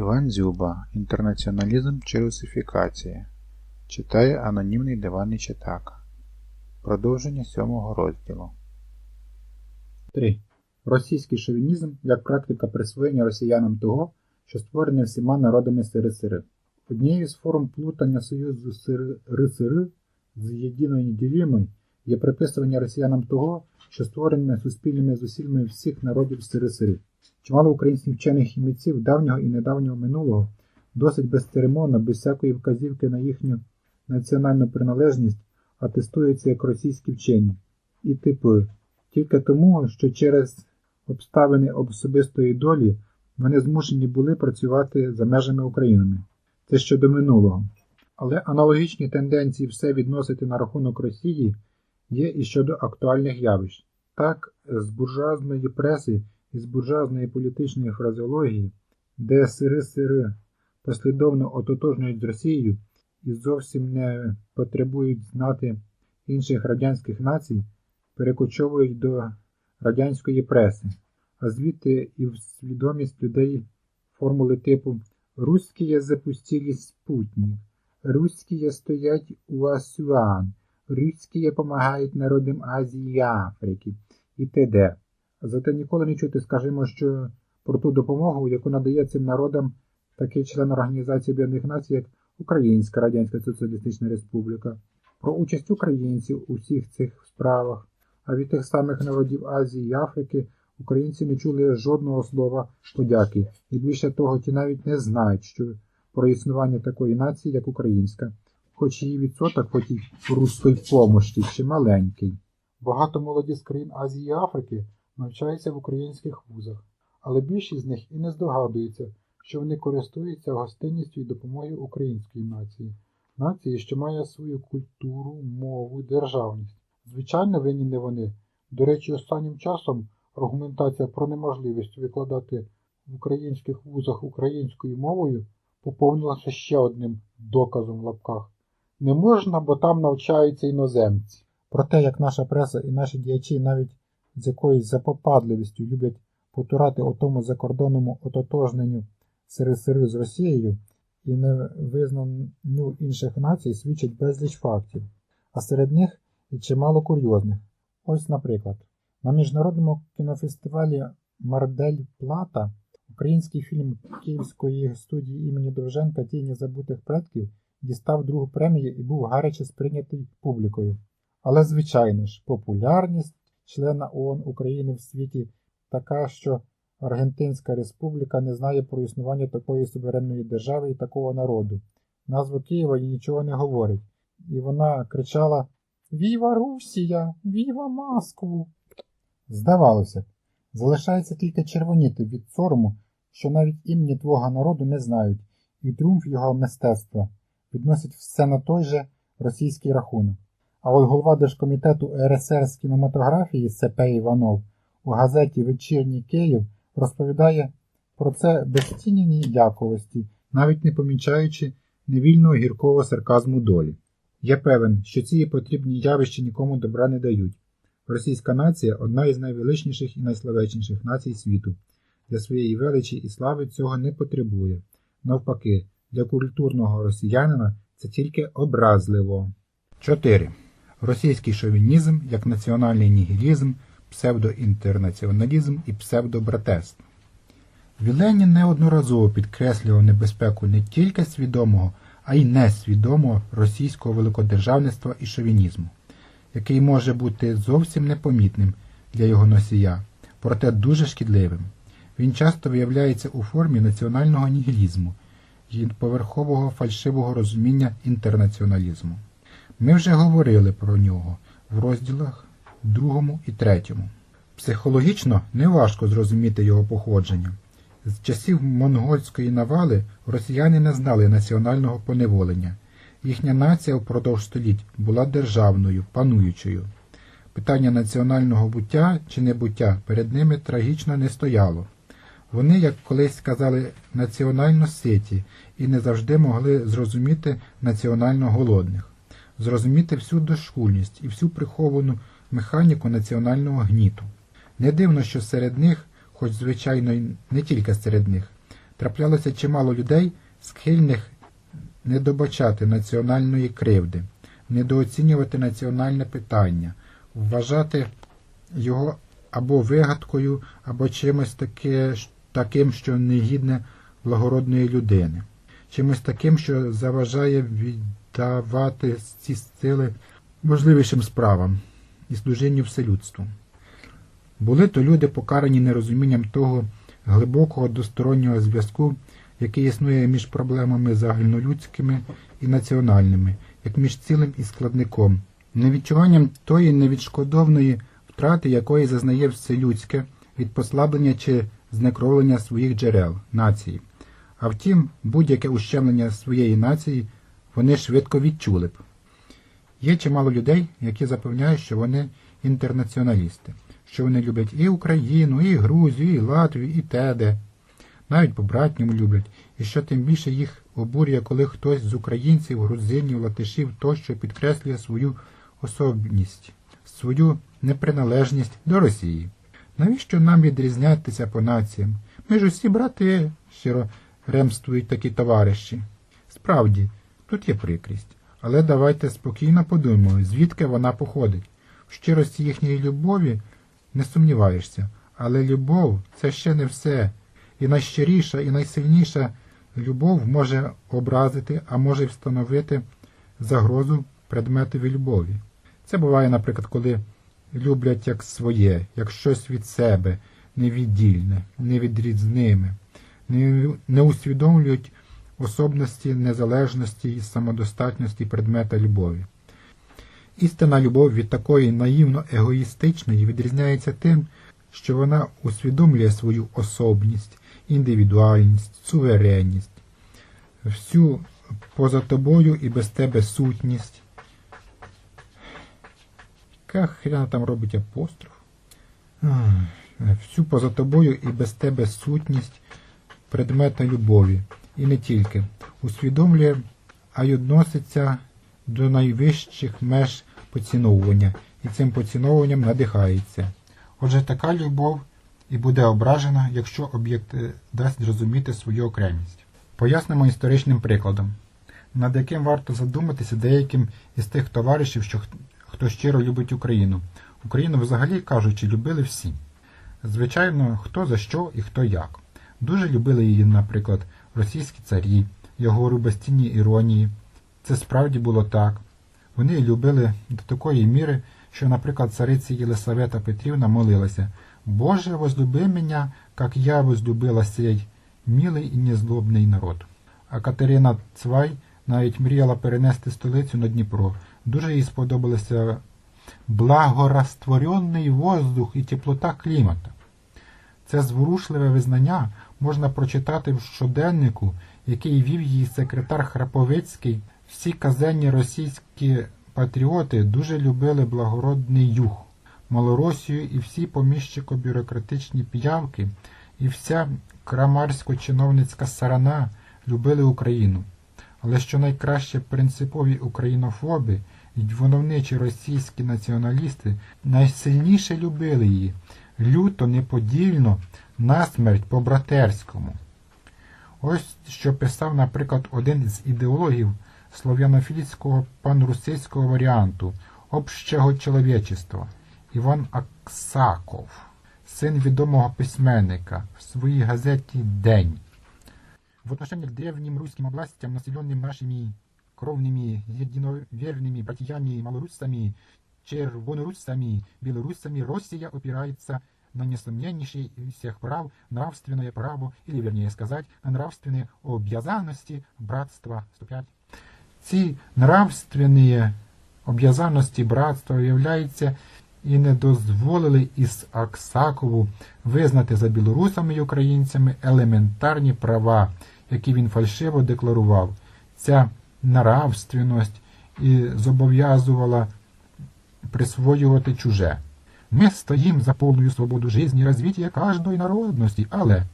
Іван Дзюба. Інтернаціоналізм чи русифікація. Читає анонімний диванний читака. Продовження сьомого розділу. 3. Російський шовінізм як практика присвоєння росіянам того, що створене всіма народами СРСР. Однією з форм плутання Союзу СРСР з єдиною неділімою є приписування росіянам того, що створене суспільними зусиллями всіх народів СРСР. Чимало українських вчених і митців давнього і недавнього минулого досить безцеремонно, без всякої вказівки на їхню національну приналежність атестуються як російські вчені і типи, тільки тому, що через обставини особистої долі вони змушені були працювати за межами України. Це щодо минулого. Але аналогічні тенденції все відносити на рахунок Росії є і щодо актуальних явищ. Так, з буржуазної преси і з буржуазної політичної фразеології, де СРСР послідовно ототожнюють з Росією і зовсім не потребують знати інших радянських націй, перекочовують до радянської преси, а звідти і в свідомість людей формули типу «Русские запустили спутник», «Русские стоять у Асуан», «Русские помагають народам Азії і Африки» і т.д. Зате ніколи не чути, скажімо, що про ту допомогу, яку надає цим народам такий член Організації Об'єднаних Націй, як Українська Радянська Соціалістична Республіка, про участь українців у всіх цих справах, а від тих самих народів Азії і Африки українці не чули жодного слова подяки, і більше того, ті навіть не знають, що про існування такої нації, як українська, хоч її відсоток по тій руської помощі ще маленький. Багато молоді з країн Азії і Африки навчаються в українських вузах, але більшість з них і не здогадується, що вони користуються гостинністю і допомогою української нації, нації, що має свою культуру, мову, державність. Звичайно, винні не вони. До речі, останнім часом аргументація про неможливість викладати в українських вузах українською мовою поповнилася ще одним доказом в лапках. Не можна, бо там навчаються іноземці. Про те, як наша преса і наші діячі навіть з якоюсь запопадливістю люблять потурати отому закордонному ототожненню СРСР з Росією і невизнанню інших націй свідчить безліч фактів, а серед них і чимало курйозних. Ось, наприклад, на міжнародному кінофестивалі Мардель Плата український фільм Київської студії імені Довженка Тіні забутих предків дістав другу премію і був гаряче сприйнятий публікою. Але, звичайно ж, популярність члена ООН України в світі така, що Аргентинська Республіка не знає про існування такої суверенної держави і такого народу. Назва Києва їй нічого не говорить. І вона кричала Віва Русія! Віва Москву! Здавалося залишається тільки червоніти від сорому, що навіть імені твого народу не знають, і тріумф його мистецтва відносить все на той же російський рахунок. А от голова Держкомітету РСР з кінематографії С.П. Іванов у газеті Вечірній Київ розповідає про це без тіні ніяковості, навіть не помічаючи невільного гіркого сарказму долі. Я певен, що ці потрібні явища нікому добра не дають. Російська нація одна із найвеличніших і найславечніших націй світу. Для своєї величі і слави цього не потребує. Навпаки, для культурного росіянина це тільки образливо. 4. Російський шовінізм як національний нігілізм, псевдоінтернаціоналізм і псевдобратерство. Віленін неодноразово підкреслював небезпеку не тільки свідомого, а й несвідомого російського великодержавництва і шовінізму, який може бути зовсім непомітним для його носія, проте дуже шкідливим. Він часто виявляється у формі національного нігілізму і поверхового фальшивого розуміння інтернаціоналізму. Ми вже говорили про нього в розділах другому і третьому. Психологічно неважко зрозуміти його походження. З часів монгольської навали росіяни не знали національного поневолення. Їхня нація впродовж століть була державною, пануючою. Питання національного буття чи небуття перед ними трагічно не стояло. Вони, як колись сказали, національно ситі і не завжди могли зрозуміти національно голодних, зрозуміти всю дошкульність і всю приховану механіку національного гніту. Не дивно, що серед них, хоч звичайно не тільки серед них, траплялося чимало людей, схильних не добачати національної кривди, недооцінювати національне питання, вважати його або вигадкою, або чимось таке, таким, що не гідне благородної людини, чимось таким, що заважає віддавати ці сили важливішим справам і служінню вселюдству. Були то люди покарані нерозумінням того глибокого двостороннього зв'язку, який існує між проблемами загальнолюдськими і національними, як між цілим і складником, невідчуванням тої невідшкодовної втрати, якої зазнає вселюдське від послаблення чи знекровлення своїх джерел нації. А втім, будь-яке ущемлення своєї нації вони швидко відчули б. Є чимало людей, які запевняють, що вони інтернаціоналісти, що вони люблять і Україну, і Грузію, і Латвію, і теде. Навіть по-братньому люблять, і що тим більше їх обурює, коли хтось з українців, грузинів, латишів тощо підкреслює свою особність, свою неприналежність до Росії. Навіщо нам відрізнятися по націям? Ми ж усі брати, щиро ремствують такі товариші. Справді, тут є прикрість, але давайте спокійно подумаємо, звідки вона походить. В щирості їхньої любові не сумніваєшся, але любов це ще не все. І найщиріша, і найсильніша любов може образити, а може встановити загрозу предметові любові. Це буває, наприклад, коли люблять як своє, як щось від себе, невіддільне, невідрізними, не, не усвідомлюють особності, незалежності і самодостатності предмета любові. Істинна любов від такої наївно егоїстичної відрізняється тим, що вона усвідомлює свою особність, індивідуальність, суверенність, всю поза тобою і без тебе сутність. Яка хрена там робить апостроф? Всю поза тобою і без тебе сутність предмета любові. І не тільки. Усвідомлює, а й відноситься до найвищих меж поціновування, і цим поціновуванням надихається. Отже, така любов і буде ображена, якщо об'єкт дасть зрозуміти свою окремість. Пояснимо історичним прикладом, над яким варто задуматися деяким із тих товаришів, що хто щиро любить Україну. Україну, взагалі кажучи, любили всі. Звичайно, хто за що і хто як. Дуже любили її, наприклад, російські царі, його рубостінні іронії. Це справді було так. Вони любили до такої міри, що, наприклад, цариці Єлисавета Петрівна молилася «Боже, возлюби мене, як я возлюбила сей милий і незлобний народ». А Катерина Цвай навіть мріяла перенести столицю на Дніпро. Дуже їй сподобалося благорастворенний воздух і теплота клімата. Це зворушливе визнання можна прочитати в щоденнику, який вів її секретар Храповицький. Всі казенні російські патріоти дуже любили благородний юг, Малоросію і всі поміщико-бюрократичні піявки, і вся крамарсько-чиновницька сарана любили Україну. Але що найкраще принципові українофоби і двоновничі російські націоналісти найсильніше любили її, люто, неподільно, насмерть по-братерському. Ось що писав, наприклад, один з ідеологів слов'янофільського панрусицького варіанту общого чоловічества Іван Аксаков, син відомого письменника в своїй газеті День. В отношении к древним русским областям, населенным нашими кровными единоверными братьями малоруссами, червоноруссами, белоруссами, Россия опирается на всех прав нравственное право, или вернее сказать, нравственные обязанности братства. 105. Ці нравственні об'язаності братства, виявляється, і не дозволили із Аксакову визнати за білорусами і українцями елементарні права, які він фальшиво декларував. Ця нравственність і зобов'язувала присвоювати чуже. Мы стоим за полную свободу жизни и развития каждой народности, але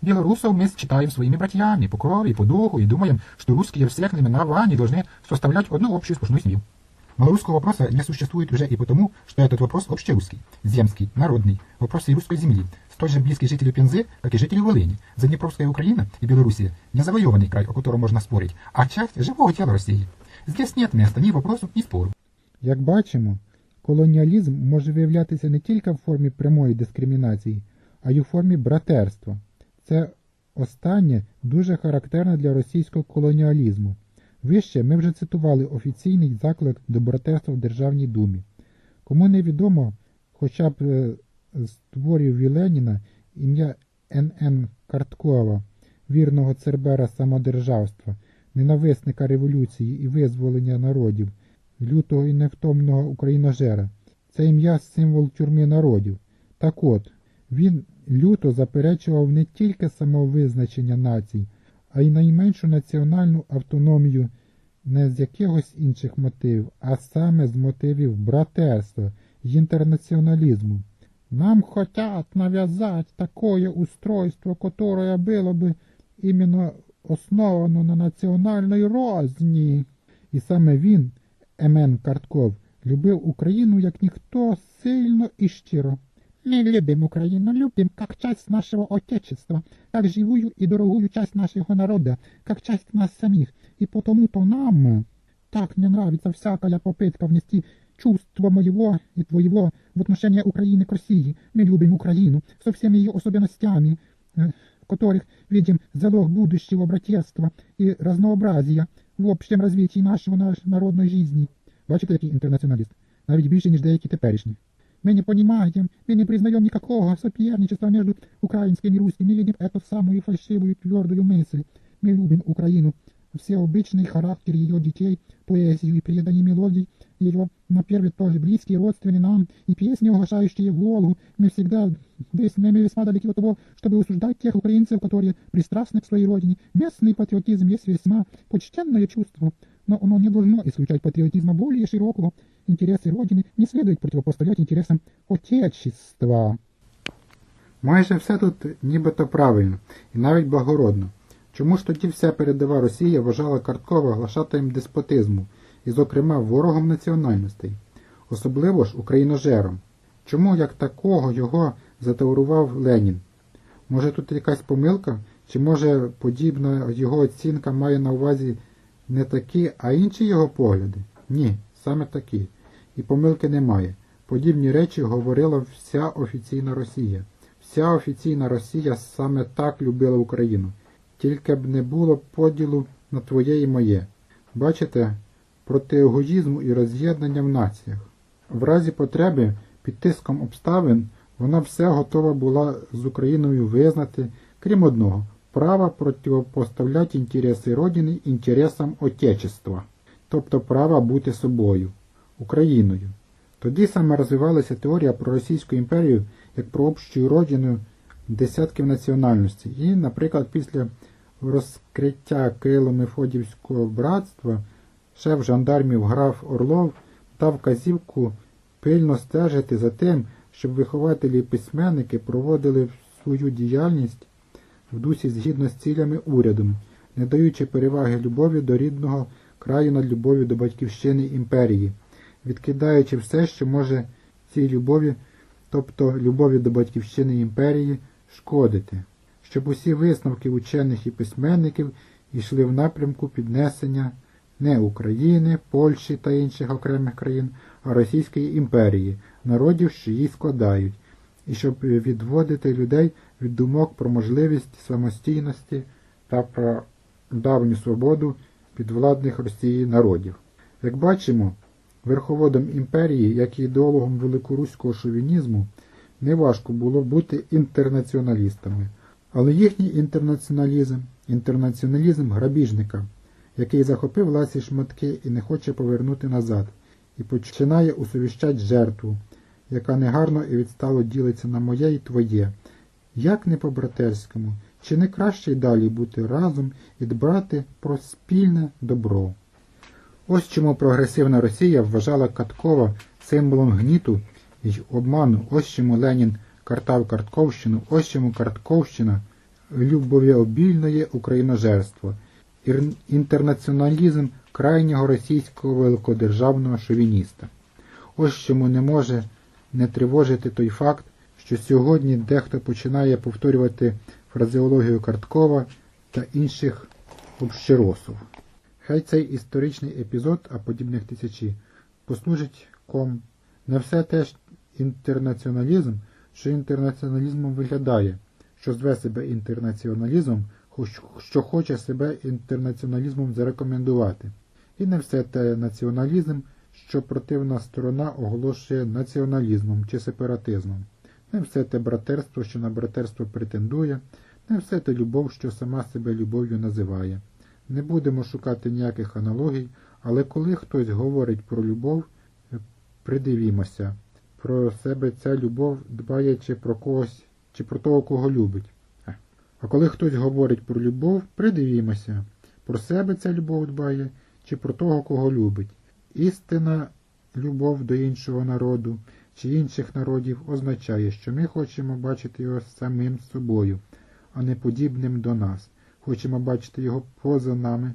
белорусов мы считаем своими братьями по крови, по духу и думаем, что русские всех именований должны составлять одну общую сплошную семью. Малорусского вопроса не существует уже и потому, что этот вопрос общерусский, земский, народный, вопрос всей русской земли, столь же близкий жителю Пензы, как и жителю Волыни. Заднепровская Украина и Белоруссия не завоеванный край, о котором можно спорить, а часть живого тела России. Здесь нет места ни вопросу, ни спору. Як бачимо, колоніалізм може виявлятися не тільки в формі прямої дискримінації, а й у формі братерства. Це останнє дуже характерне для російського колоніалізму. Вище ми вже цитували офіційний заклик до братерства в Державній думі. Кому не відомо, хоча б е, з творів Віленіна ім'я Н.Н. Карткова, вірного цербера самодержавства, ненависника революції і визволення народів, лютого і невтомного україножера. Це ім'я символ тюрми народів. Так от, він люто заперечував не тільки самовизначення націй, а й найменшу національну автономію не з якихось інших мотивів, а саме з мотивів братерства й інтернаціоналізму. Нам хотят навязать такое устройство, которое было бы именно основано на національній розні. І саме він, Емен Картков, любив Україну як ніхто сильно і щиро. Мы любим Украину, любим как часть нашего Отечества, как живую и дорогую часть нашего народа, как часть нас самих. И потому-то нам так не нравится всякая попытка внести чувство моего и твоего в отношение Украины к России. Мы любим Украину со всеми ее особенностями, э, в которых видим залог будущего братерства и разнообразия в общем развитии нашего наш- народной жизни. Бачите, який інтернаціоналіст? Навіть більше, ніж деякі теперішні. Мы не понимаем, мы не признаем никакого соперничества между украинским и русским. Мы видим эту самую фальшивую твердую мысль. Мы любим Украину, всеобычный характер ее детей, поэзию и преданные мелодий, ее, на первый тоже близкие, родственные нам, и песни, угошающие Волгу. Мы всегда вес- мы весьма далеки от того, чтобы осуждать тех украинцев, которые пристрастны к своей родине. Местный патриотизм есть весьма почтенное чувство, но оно не должно исключать патриотизма более широкого. Интересы Родины не следует противопоставлять интересам Отечества. Майже все тут нібито правильно і навіть благородно. Чому ж тоді вся передова Росія вважала Карткова глашатаєм деспотизму і, зокрема, ворогом національностей, особливо ж україножером? Чому як такого його затеорував Ленін? Може тут якась помилка, чи може подібна його оцінка має на увазі не такі, а інші його погляди? Ні, саме такі. І помилки немає. Подібні речі говорила вся офіційна Росія. Вся офіційна Росія саме так любила Україну. Тільки б не було поділу на твоє і моє. Бачите, проти егоїзму і роз'єднання в націях. В разі потреби, під тиском обставин, вона все готова була з Україною визнати, крім одного права противопоставляти інтереси Родини інтересам Отечества, тобто права бути собою, Україною. Тоді саме розвивалася теорія про Російську імперію як про общу родину десятків національностей. І, наприклад, після розкриття Кирило-Мефодівського братства шеф жандармів граф Орлов дав вказівку пильно стежити за тим, щоб вихователі і письменники проводили свою діяльність в дусі згідно з цілями уряду, не даючи переваги любові до рідного краю над любов'ю до батьківщини імперії, відкидаючи все, що може цій любові, тобто любові до батьківщини імперії, шкодити, щоб усі висновки учених і письменників йшли в напрямку піднесення не України, Польщі та інших окремих країн, а Російської імперії, народів, що її складають, і щоб відводити людей від думок про можливість самостійності та про давню свободу підвладних Росії народів. Як бачимо, верховодом імперії, як і ідеологом великоруського шовінізму, неважко було бути інтернаціоналістами, але їхній інтернаціоналізм інтернаціоналізм грабіжника, який захопив ласі шматки і не хоче повернути назад, і починає усовіщать жертву, яка негарно і відстало ділиться на моє і твоє. Як не по-братерському, чи не краще й далі бути разом і дбати про спільне добро? Ось чому прогресивна Росія вважала Каткова символом гніту і обману, ось чому Ленін картав Картковщину, ось чому Картковщина любов'обільне україножерство. Інтернаціоналізм крайнього російського великодержавного шовініста. Ось чому не може не тривожити той факт, що сьогодні дехто починає повторювати фразеологію Карткова та інших общеросов. Хай цей історичний епізод, а подібних тисячі, послужить ком. Не все теж інтернаціоналізм, що інтернаціоналізмом виглядає, що зве себе інтернаціоналізмом, що хоче себе інтернаціоналізмом зарекомендувати. І не все те націоналізм, що противна сторона оголошує націоналізмом чи сепаратизмом. Не все те братерство, що на братерство претендує, не все те любов, що сама себе любов'ю називає. Не будемо шукати ніяких аналогій, але коли хтось говорить про любов, придивімося. Про себе ця любов дбає чи про когось, чи про того, кого любить. А коли хтось говорить про любов, придивімося. Про себе ця любов дбає, чи про того, кого любить. Істина любов до іншого народу чи інших народів означає, що ми хочемо бачити його самим собою, а не подібним до нас. Хочемо бачити його поза нами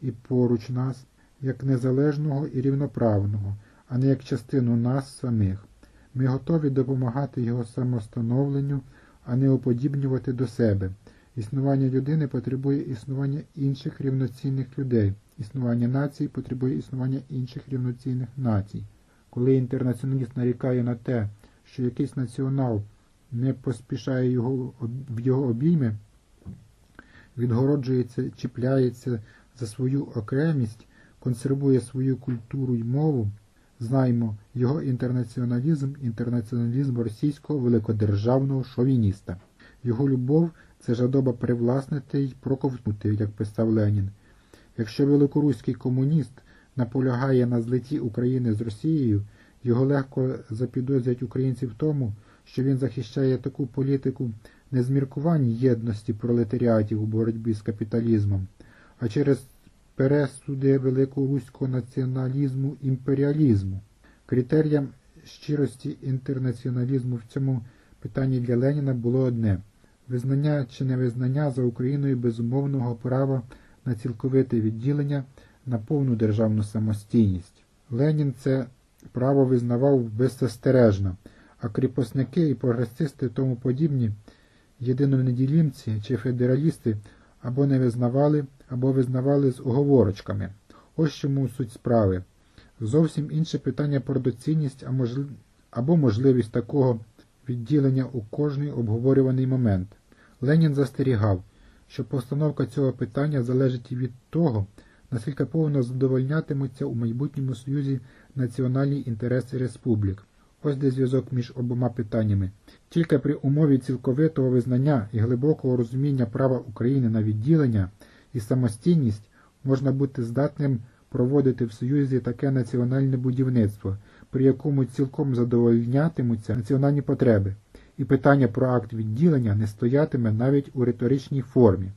і поруч нас, як незалежного і рівноправного, а не як частину нас самих. Ми готові допомагати його самостановленню, а не уподібнювати до себе. Існування людини потребує існування інших рівноцінних людей. Існування нації потребує існування інших рівноцінних націй. Коли інтернаціоналіст нарікає на те, що якийсь націонал не поспішає його, в його обійми, відгороджується, чіпляється за свою окремість, консервує свою культуру й мову, знаймо його інтернаціоналізм, інтернаціоналізм російського великодержавного шовініста. Його любов це жадоба привласнити й проковтнути, як писав Ленін. Якщо великоруський комуніст наполягає на злиті України з Росією, його легко запідозрять українці в тому, що він захищає таку політику не з міркувань єдності пролетаріатів у боротьбі з капіталізмом, а через пересуди великоруського націоналізму імперіалізму. Критерієм щирості інтернаціоналізму в цьому питанні для Леніна було одне визнання чи невизнання за Україною безумовного права на цілковите відділення на повну державну самостійність. Ленін це право визнавав беззастережно, а кріпосники і прогресисти тому подібні єдинонеділімці чи федералісти або не визнавали, або визнавали з оговорочками. Ось чому суть справи. Зовсім інше питання про доцільність або можливість такого відділення у кожний обговорюваний момент. Ленін застерігав, що постановка цього питання залежить і від того, наскільки повно задовольнятимуться у майбутньому Союзі національні інтереси республік. Ось де зв'язок між обома питаннями. Тільки при умові цілковитого визнання і глибокого розуміння права України на відділення і самостійність можна бути здатним проводити в Союзі таке національне будівництво, при якому цілком задовольнятимуться національні потреби, і питання про акт відділення не стоятиме навіть у риторичній формі.